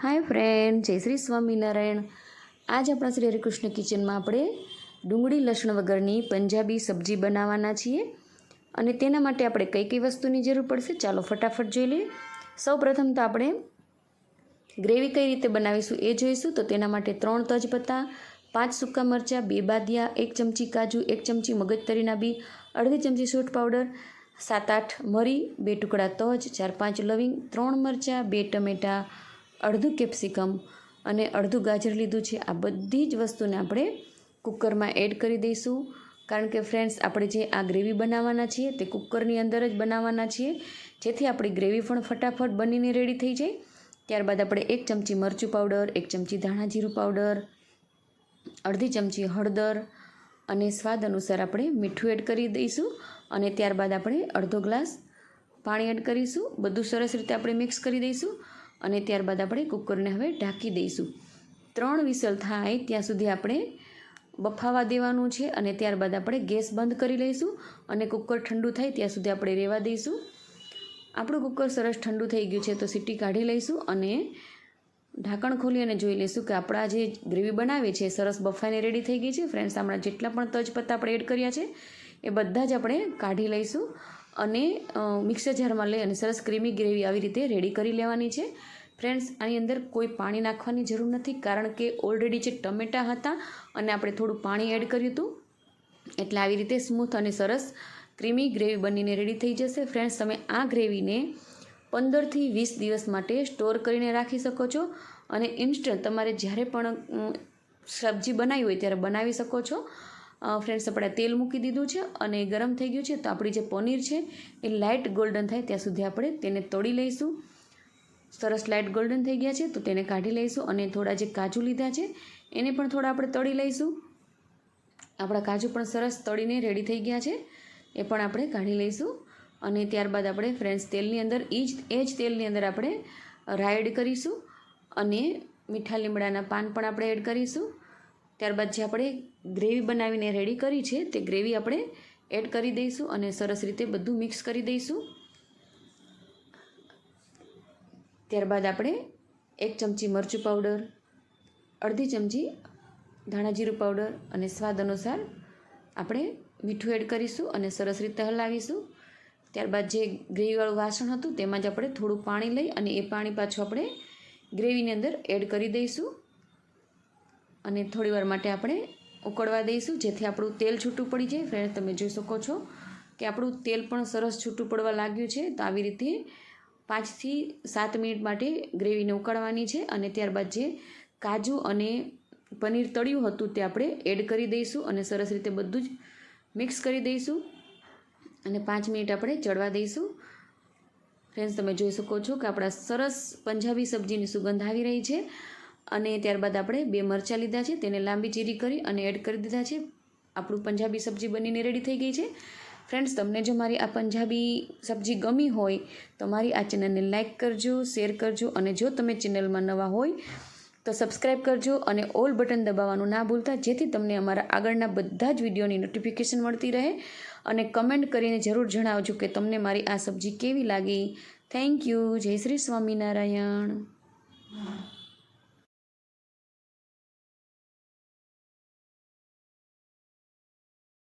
હાય friend, જય શ્રી સ્વામિનારાયણ. આજ આપણા શ્રી હરિકૃષ્ણ કિચનમાં આપણે ડુંગળી લસણ વગરની પંજાબી સબ્જી બનાવવાના છીએ અને તેના માટે આપણે કઈ કઈ વસ્તુની જરૂર પડશે ચાલો ફટાફટ જોઈ લઈએ. સૌ પ્રથમ તો આપણે ગ્રેવી કઈ રીતે બનાવીશું એ જોઈશું. તો તેના માટે ત્રણ તજપત્તા, પાંચ સૂકા મરચાં, બે બાદિયા, એક ચમચી કાજુ, એક ચમચી મગજતરીના બી, અડધી ચમચી સૂટ પાવડર, સાત આઠ મરી, બે ટુકડા તજ, ચાર પાંચ લવિંગ, ત્રણ મરચાં, બે ટમેટાં અડધું કેપ્સિકમ અને અડધું ગાજર લીધું છે. આ બધી જ વસ્તુને આપણે કુકરમાં એડ કરી દઈશું. કારણ કે ફ્રેન્ડ્સ, આપણે જે આ ગ્રેવી બનાવવાના છીએ તે કુકરની અંદર જ બનાવવાના છીએ. જેથી આપણી ગ્રેવી પણ ફટાફટ બનીને રેડી થઈ જાય. ત્યારબાદ આપણે એક ચમચી મરચું પાવડર, એક ચમચી ધાણા જીરું પાવડર, અડધી ચમચી હળદર અને સ્વાદ અનુસાર આપણે મીઠું એડ કરી દઈશું. અને ત્યારબાદ આપણે અડધો ગ્લાસ પાણી એડ કરીશું. બધું સરસ રીતે આપણે મિક્સ કરી દઈશું. અને ત્યારબાદ આપણે કુકરને હવે ઢાંકી દઈશું. ત્રણ વિસલ થાય ત્યાં સુધી આપણે બફાવા દેવાનું છે અને ત્યારબાદ આપણે ગેસ બંધ કરી લઈશું અને કુકર ઠંડુ થાય ત્યાં સુધી આપણે રહેવા દઈશું. આપણું કુકર સરસ ઠંડુ થઈ ગયું છે તો સીટી કાઢી લઈશું અને ઢાંકણ ખોલી અને જોઈ લઈશું કે આપણા જે ગ્રેવી બનાવી છે સરસ બફાઈને રેડી થઈ ગઈ છે. ફ્રેન્ડ્સ હમણાં જેટલા પણ તજપત્તા આપણે એડ કર્યા છે એ બધા જ આપણે કાઢી લઈશું. અને મિક્સર જારમાં લઈ અને સરસ ક્રીમી ગ્રેવી આવી રીતે રેડી કરી લેવાની છે. ફ્રેન્ડ્સ, આની અંદર કોઈ પાણી નાખવાની જરૂર નથી કારણ કે ઓલરેડી જે ટમેટાં હતા અને આપણે થોડું પાણી એડ કર્યું હતું, એટલે આવી રીતે સ્મૂથ અને સરસ ક્રીમી ગ્રેવી બનીને રેડી થઈ જશે. ફ્રેન્ડ્સ, તમે આ ગ્રેવીને પંદરથી વીસ દિવસ માટે સ્ટોર કરીને રાખી શકો છો અને ઇન્સ્ટન્ટ તમારે જ્યારે પણ સબ્જી બનાવી હોય ત્યારે બનાવી શકો છો. ફ્રેન્ડ્સ આપણે તેલ મૂકી દીધું છે અને ગરમ થઈ ગયું છે તો આપણી જે પનીર છે એ લાઇટ ગોલ્ડન થાય ત્યાં સુધી આપણે તેને તળી લઈશું. સરસ લાઇટ ગોલ્ડન થઈ ગયા છે તો તેને કાઢી લઈશું અને થોડા જે કાજુ લીધા છે એને પણ થોડા આપણે તળી લઈશું. આપણા કાજુ પણ સરસ તળીને રેડી થઈ ગયા છે. એ પણ આપણે કાઢી લઈશું અને ત્યારબાદ આપણે ફ્રેન્ડ્સ તેલની અંદર એ જ એ જ તેલની અંદર આપણે રાઈ એડ કરીશું અને મીઠા લીમડાના પાન પણ આપણે એડ કરીશું. ત્યારબાદ જે આપણે ગ્રેવી બનાવીને રેડી કરી છે, તે ગ્રેવી આપણે એડ કરી દઈશું અને સરસ રીતે બધું મિક્સ કરી દઈશું. ત્યારબાદ આપણે એક ચમચી મરચું પાવડર અડધી ચમચી ધાણા જીરું પાવડર અને સ્વાદ અનુસાર આપણે મીઠું એડ કરીશું અને સરસ રીતે હલાવીશું. ત્યારબાદ જે ગ્રેવીવાળું વાસણ હતું, તેમાં જ આપણે થોડું પાણી લઈ અને એ પાણી પાછું આપણે ગ્રેવીની અંદર એડ કરી દઈશું. અને થોડીવાર માટે આપણે ઉકળવા દઈશું, જેથી આપણું તેલ છૂટું પડી જાય. ફ્રેન્ડ, તમે જોઈ શકો છો કે આપણું તેલ પણ સરસ છૂટું પડવા લાગ્યું છે. તો આવી રીતે પાંચથી સાત મિનિટ માટે ગ્રેવીને ઉકાળવાની છે અને ત્યારબાદ જે કાજુ અને પનીર તળ્યું હતું તે આપણે એડ કરી દઈશું અને સરસ રીતે બધું જ મિક્સ કરી દઈશું. અને પાંચ મિનિટ આપણે ચડવા દઈશું. ફ્રેન્ડ્સ, તમે જોઈ શકો છો કે આપણા સરસ પંજાબી સબ્જીની સુગંધ આવી રહી છે. અને ત્યારબાદ આપણે બે મરચાં લીધા છે, તેને લાંબી ચીરી કરી અને એડ કરી દીધા છે. આપણું પંજાબી સબ્જી બનીને રેડી થઈ ગઈ છે. ફ્રેન્ડ્સ તમને જો મારી આ પંજાબી સબ્જી ગમી હોય, તો મારી આ ચેનલને લાઇક કરજો શેર કરજો, અને જો તમે ચેનલમાં નવા હોય, તો સબસ્ક્રાઇબ કરજો અને ઓલ બટન દબાવવાનું ના ભૂલતા, જેથી તમને અમારા આગળના બધા જ વિડીયોની નોટિફિકેશન મળતી રહે. અને કમેન્ટ કરીને જરૂર જણાવજો કે તમને મારી આ સબ્જી કેવી લાગી. થેન્ક યુ જય શ્રી સ્વામિનારાયણ.